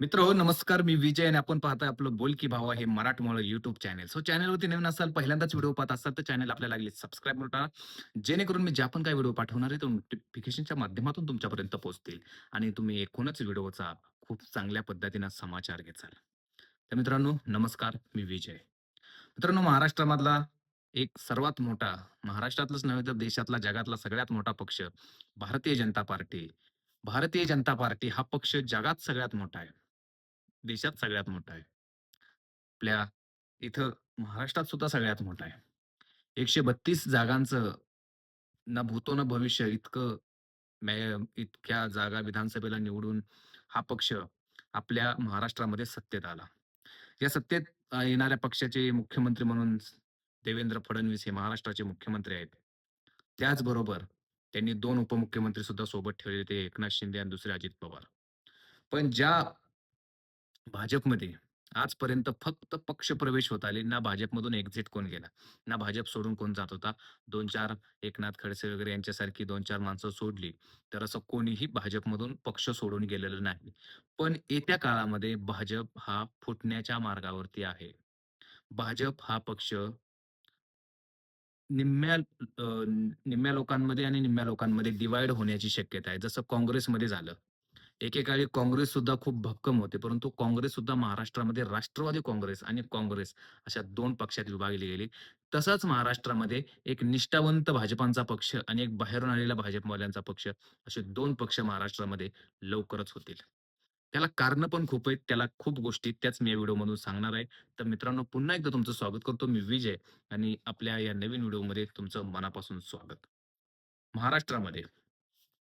मित्र हो नमस्कार. मी विजय आणि आपण पाहताय आपलं बोल की भावा हे मराठमोळं युट्यूब चॅनल सो चॅनलवरती नवीन असाल पहिल्यांदाच व्हिडिओ पाहत असाल तर चॅनल आपल्याला लागली सबस्क्राईब करा जेणेकरून मी ज्या पण काही व्हिडिओ पाठवणार आहे तो नोटिफिकेशनच्या माध्यमातून तुमच्यापर्यंत पोहोचतील आणि तुम्ही एकूणच व्हिडिओचा खूप चांगल्या पद्धतीनं समाचार घेचाल तर मित्रांनो नमस्कार. मी विजय. मित्रांनो महाराष्ट्रामधला एक सर्वात मोठा महाराष्ट्रातलाच नव्हे तर देशातला जगातला सगळ्यात मोठा पक्ष भारतीय जनता पार्टी. भारतीय जनता पार्टी हा पक्ष जगात सगळ्यात मोठा आहे. देशात सगळ्यात मोठा आहे. आपल्या इथं महाराष्ट्रात सुद्धा सगळ्यात मोठा आहे. 132 जागांचं ना भूतो ना भविष्य इतकं मे इतक्या जागा विधानसभेला निवडून हा पक्ष आपल्या महाराष्ट्रामध्ये सत्तेत आला. या सत्तेत अ, येणाऱ्या पक्षाचे मुख्यमंत्री म्हणून देवेंद्र फडणवीस हे महाराष्ट्राचे मुख्यमंत्री आहेत. त्याचबरोबर त्यांनी 2 उपमुख्यमंत्री सुद्धा सोबत ठेवले ते एकनाथ शिंदे आणि दुसरे अजित पवार. पण ज्या भाजपमध्ये आजपर्यंत फक्त पक्ष प्रवेश होत आले. ना भाजपमधून एक्झिट कोण गेला, ना भाजप सोडून कोण जात होता. 2-4 एकनाथ खडसे वगैरे यांच्यासारखी 2-4 माणसं सोडली, तर असं कोणीही भाजपमधून पक्ष सोडून गेलेलं नाही. पण येत्या काळामध्ये भाजप हा फुटण्याच्या मार्गावरती आहे. भाजप हा पक्ष निम्म्या अं निम्म्या लोकांमध्ये आणि निम्म्या लोकांमध्ये डिवाइड होण्याची शक्यता आहे. जसं काँग्रेसमध्ये झालं. एकेकाळी काँग्रेस सुद्धा खूप भक्कम होते. परंतु काँग्रेस सुद्धा महाराष्ट्रामध्ये राष्ट्रवादी काँग्रेस आणि काँग्रेस अशा दोन पक्षात विभागली गेली. तसंच महाराष्ट्रामध्ये एक निष्ठावंत भाजपांचा पक्ष आणि एक बाहेरून आलेला भाजपवाल्यांचा पक्ष असे दोन पक्ष महाराष्ट्रामध्ये लवकरच होतील. त्याला कारण पण खूप आहेत. त्याला खूप गोष्टी त्याच मी या व्हिडिओमधून सांगणार आहे. तर मित्रांनो पुन्हा एकदा तुमचं स्वागत करतो. मी विजय आणि आपल्या या नवीन व्हिडिओमध्ये तुमचं मनापासून स्वागत. महाराष्ट्रामध्ये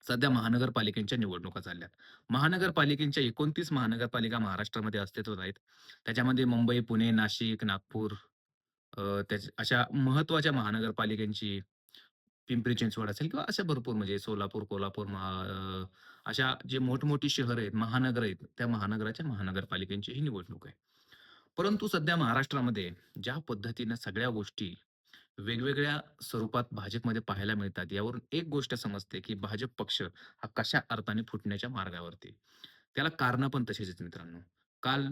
सध्या महानगरपालिकेच्या निवडणुका चालल्यात. महानगरपालिकेच्या 29 महानगरपालिका महाराष्ट्रामध्ये अस्तित्वात आहेत. त्याच्यामध्ये मुंबई, पुणे, नाशिक, नागपूर अ, त्याच्या अशा महत्त्वाच्या महानगरपालिकांची पिंपरी चिंचवड असेल किंवा अशा भरपूर म्हणजे सोलापूर, कोल्हापूर महा अ, अशा जे मोठमोठी शहर आहेत, महानगर आहेत, त्या महानगराच्या महानगरपालिकांची ही निवडणूक आहे. परंतु सध्या महाराष्ट्रामध्ये ज्या पद्धतीनं सगळ्या गोष्टी वेगवेगळ्या स्वरूपात भाजपमध्ये पाहायला मिळतात. यावरून एक गोष्ट समजते, की भाजप पक्ष हा कशा अर्थाने फुटण्याच्या मार्गावरती आहे. त्याला कारणं पण तशीच आहेत मित्रांनो. काल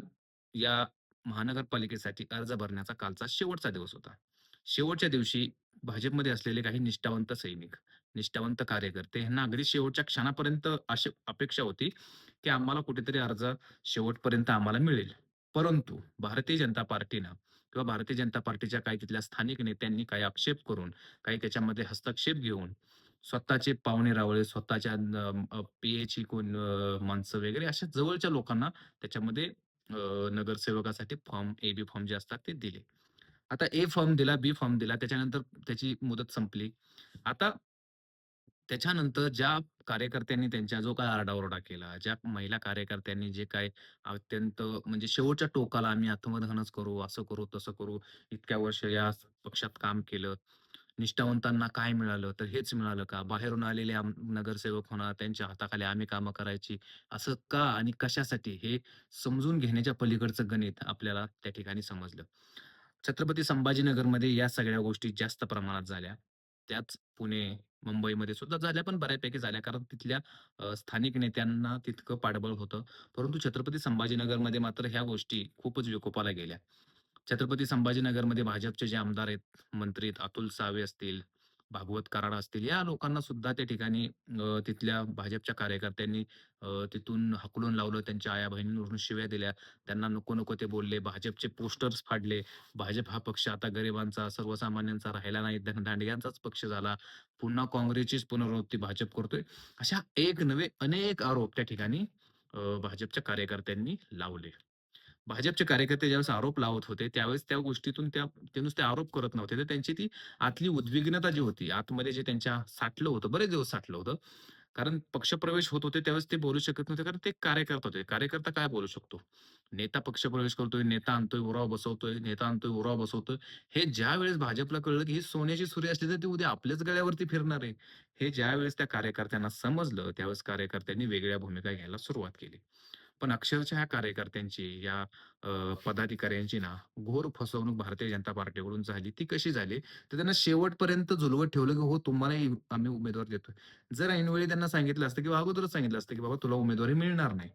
या महानगरपालिकेसाठी अर्ज भरण्याचा कालचा शेवटचा दिवस होता. शेवटच्या दिवशी भाजपमध्ये असलेले काही निष्ठावंत सैनिक, निष्ठावंत कार्यकर्ते ह्यांना अगदी शेवटच्या क्षणापर्यंत अशी अपेक्षा होती, की आम्हाला कुठेतरी अर्ज शेवटपर्यंत आम्हाला मिळेल. परंतु भारतीय जनता पार्टीनं किंवा भारतीय जनता पार्टीच्या काही तिथल्या स्थानिक नेत्यांनी काही आक्षेप करून, काही त्याच्यामध्ये हस्तक्षेप घेऊन, स्वतःचे पाहुणे-रावळे, स्वतःच्या पीएची कोण माणसं वगैरे अशा जवळच्या लोकांना त्याच्यामध्ये नगरसेवकासाठी फॉर्म, ए-बी फॉर्म जे असतात ते दिले. आता ए फॉर्म दिला, बी फॉर्म दिला. त्याच्यानंतर त्याची मुदत संपली. आता त्याच्यानंतर ज्या कार्यकर्त्यांनी त्यांच्या जो काही आरडाओरडा केला, ज्या महिला कार्यकर्त्यांनी जे काही अत्यंत म्हणजे शेवटच्या टोकाला आम्ही आत्मदहनच करू, असं करू, तसं करू, इतक्या वर्ष या पक्षात काम केलं. निष्ठावंतांना काय मिळालं? तर हेच मिळालं का? बाहेरून आलेले आम नगरसेवक होणार, त्यांच्या हाताखाली आम्ही कामं करायची. असं का आणि कशासाठी? हे समजून घेण्याच्या पलीकडचं गणित आपल्याला त्या ठिकाणी समजलं. छत्रपती संभाजीनगरमध्ये या सगळ्या गोष्टी जास्त प्रमाणात झाल्या. त्याच पुणे, मुंबईमध्ये सुद्धा झाल्या, पण बऱ्यापैकी झाल्या. कारण तिथल्या स्थानिक नेत्यांना तितकं पाठबळ होतं. परंतु छत्रपती संभाजीनगरमध्ये मात्र ह्या गोष्टी खूपच विकोपाला गेल्या. छत्रपती संभाजीनगरमध्ये भाजपचे जे आमदार आहेत, मंत्री अतुल सावे असतील, भागवत कराड असतील, या लोकांना सुद्धा त्या ठिकाणी तिथल्या भाजपच्या कार्यकर्त्यांनी तिथून हकलून लावलं. त्यांच्या आया-बहिणींवरून शिव्या दिल्या. त्यांना नको-नको ते बोलले. भाजपचे पोस्टर्स फाडले. भाजप हा पक्ष आता गरिबांचा, सर्वसामान्यांचा राहिला नाही, दांडग्यांचाच पक्ष झाला. पुन्हा काँग्रेसचीच पुनरावृत्ती भाजप करतोय. अशा एक नवे अनेक आरोप त्या ठिकाणी भाजपच्या कार्यकर्त्यांनी लावले. भाजपचे कार्यकर्ते ज्यावेळेस आरोप लावत होते, त्यावेळेस त्या गोष्टीतून त्या ते नुसते आरोप करत नव्हते. तर त्यांची ती आतली उद्विग्नता जी होती, आतमध्ये जे त्यांच्या साठलं होतं, बरेच दिवस साठलं होतं. कारण पक्षप्रवेश होत होते त्यावेळेस ते बोलू शकत नव्हते, कारण ते कार्यकर्ता होते. कार्यकर्ता काय बोलू शकतो? नेता पक्षप्रवेश करतोय, नेता आणतोय, उराव बसवतोय, नेता आणतोय, उराव बसवतोय. हे ज्यावेळेस भाजपला कळलं, की ही सोन्याची सुरी असली तर ती उद्या आपल्याच गळ्यावरती फिरणार आहे. हे ज्यावेळेस त्या कार्यकर्त्यांना समजलं, त्यावेळेस कार्यकर्त्यांनी वेगळ्या भूमिका घ्यायला सुरुवात केली. पण अक्षरशः ह्या कार्यकर्त्यांची, या अ, पदाधिकाऱ्यांची ना घोर फसवणूक भारतीय जनता पार्टीकडून झाली. ती कशी झाली? तर त्यांना शेवटपर्यंत झुलवत ठेवलं, की हो तुम्हालाही आम्ही उमेदवार देतोय. जर ऐनवेळी त्यांना सांगितलं असतं किंवा हो, अगोदरच सांगितलं असतं, की बाबा तुला उमेदवारी मिळणार नाही.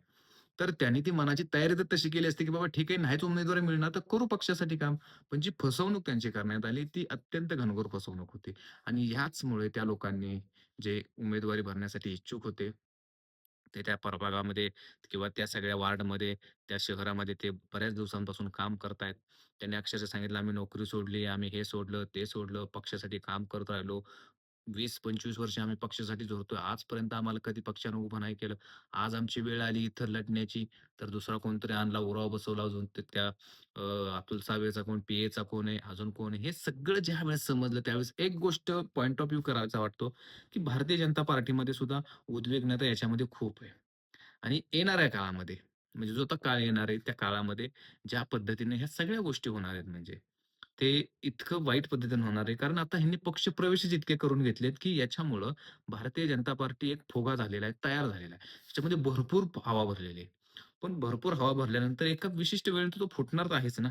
तर त्यांनी ती मनाची तयारी तर तशी केली असती, की बाबा ठीक आहे नाहीच उमेदवारी मिळणार तर करू पक्षासाठी काम. पण जी फसवणूक त्यांची करण्यात आली ती अत्यंत घनघोर फसवणूक होती. आणि ह्याचमुळे त्या लोकांनी जे उमेदवारी भरण्यासाठी इच्छुक होते ते त्या प्रभागामध्ये किंवा त्या सगळ्या वार्डमध्ये त्या शहरामध्ये ते बऱ्याच दिवसांपासून काम करतायत. त्यांनी अक्षरशः सांगितलं, "आम्ही नोकरी सोडली, आम्ही हे सोडलं, ते सोडलं, पक्षासाठी काम करत राहिलो. 20-25 वर्ष आम्ही पक्षासाठी झुरतोय. आजपर्यंत आम्हाला कधी पक्षानं उभं नाही केलं. आज आमची वेळ आली इथं लढण्याची, तर दुसरा कोणतरी आणला, उराव बसवला अजून त्या अतुल सावेचा कोण, पीएचा कोण आहे, अजून कोण आहे." हे सगळं ज्यावेळेस समजलं त्यावेळेस एक गोष्ट पॉईंट ऑफ व्ह्यू करायचा वाटतो, की भारतीय जनता पार्टीमध्ये सुद्धा उद्विग्नता याच्यामध्ये खूप आहे. आणि येणाऱ्या काळामध्ये, म्हणजे जो आता काळ येणार आहे, त्या काळामध्ये ज्या पद्धतीने ह्या सगळ्या गोष्टी होणार आहेत म्हणजे, ते इतकं वाईट पद्धतीने होणार आहे. कारण आता ह्यांनी पक्ष प्रवेश इतके करून घेतलेत, की याच्यामुळं भारतीय जनता पार्टी एक फुगा झालेला आहे, तयार झालेला आहे. त्याच्यामध्ये भरपूर हवा भरलेली आहे. पण भरपूर हवा भरल्यानंतर एका विशिष्ट वेळेनंतर तो फुटणार तर आहेच ना.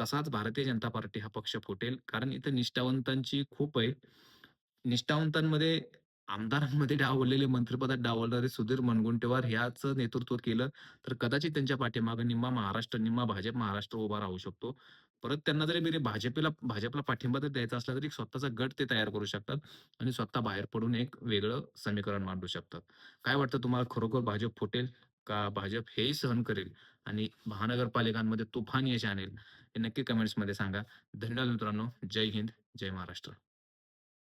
तसाच भारतीय जनता पार्टी हा पक्ष फुटेल. कारण इथं निष्ठावंतांची खूप आहे. निष्ठावंतांमध्ये आमदारांमध्ये डावललेले, मंत्रिपदात डावलणारे सुधीर मुनगंटीवार ह्याचं नेतृत्व केलं, तर कदाचित त्यांच्या पाठीमागे निम्मा महाराष्ट्र, निम्मा भाजप महाराष्ट्र उभा राहू शकतो. परत त्यांना जरी मी भाजपला भाजपला पाठिंबा जर द्यायचा असला, तरी स्वतःचा गट ते तयार करू शकतात आणि स्वतः बाहेर पडून एक वेगळं समीकरण मांडू शकतात. काय वाटतं तुम्हाला खरोखर भाजप फुटेल का भाजप हेही सहन करेल आणि महानगरपालिकांमध्ये तुफान यश आणेल? हे नक्की कमेंट्समध्ये सांगा. धन्यवाद मित्रांनो. जय हिंद, जय महाराष्ट्र.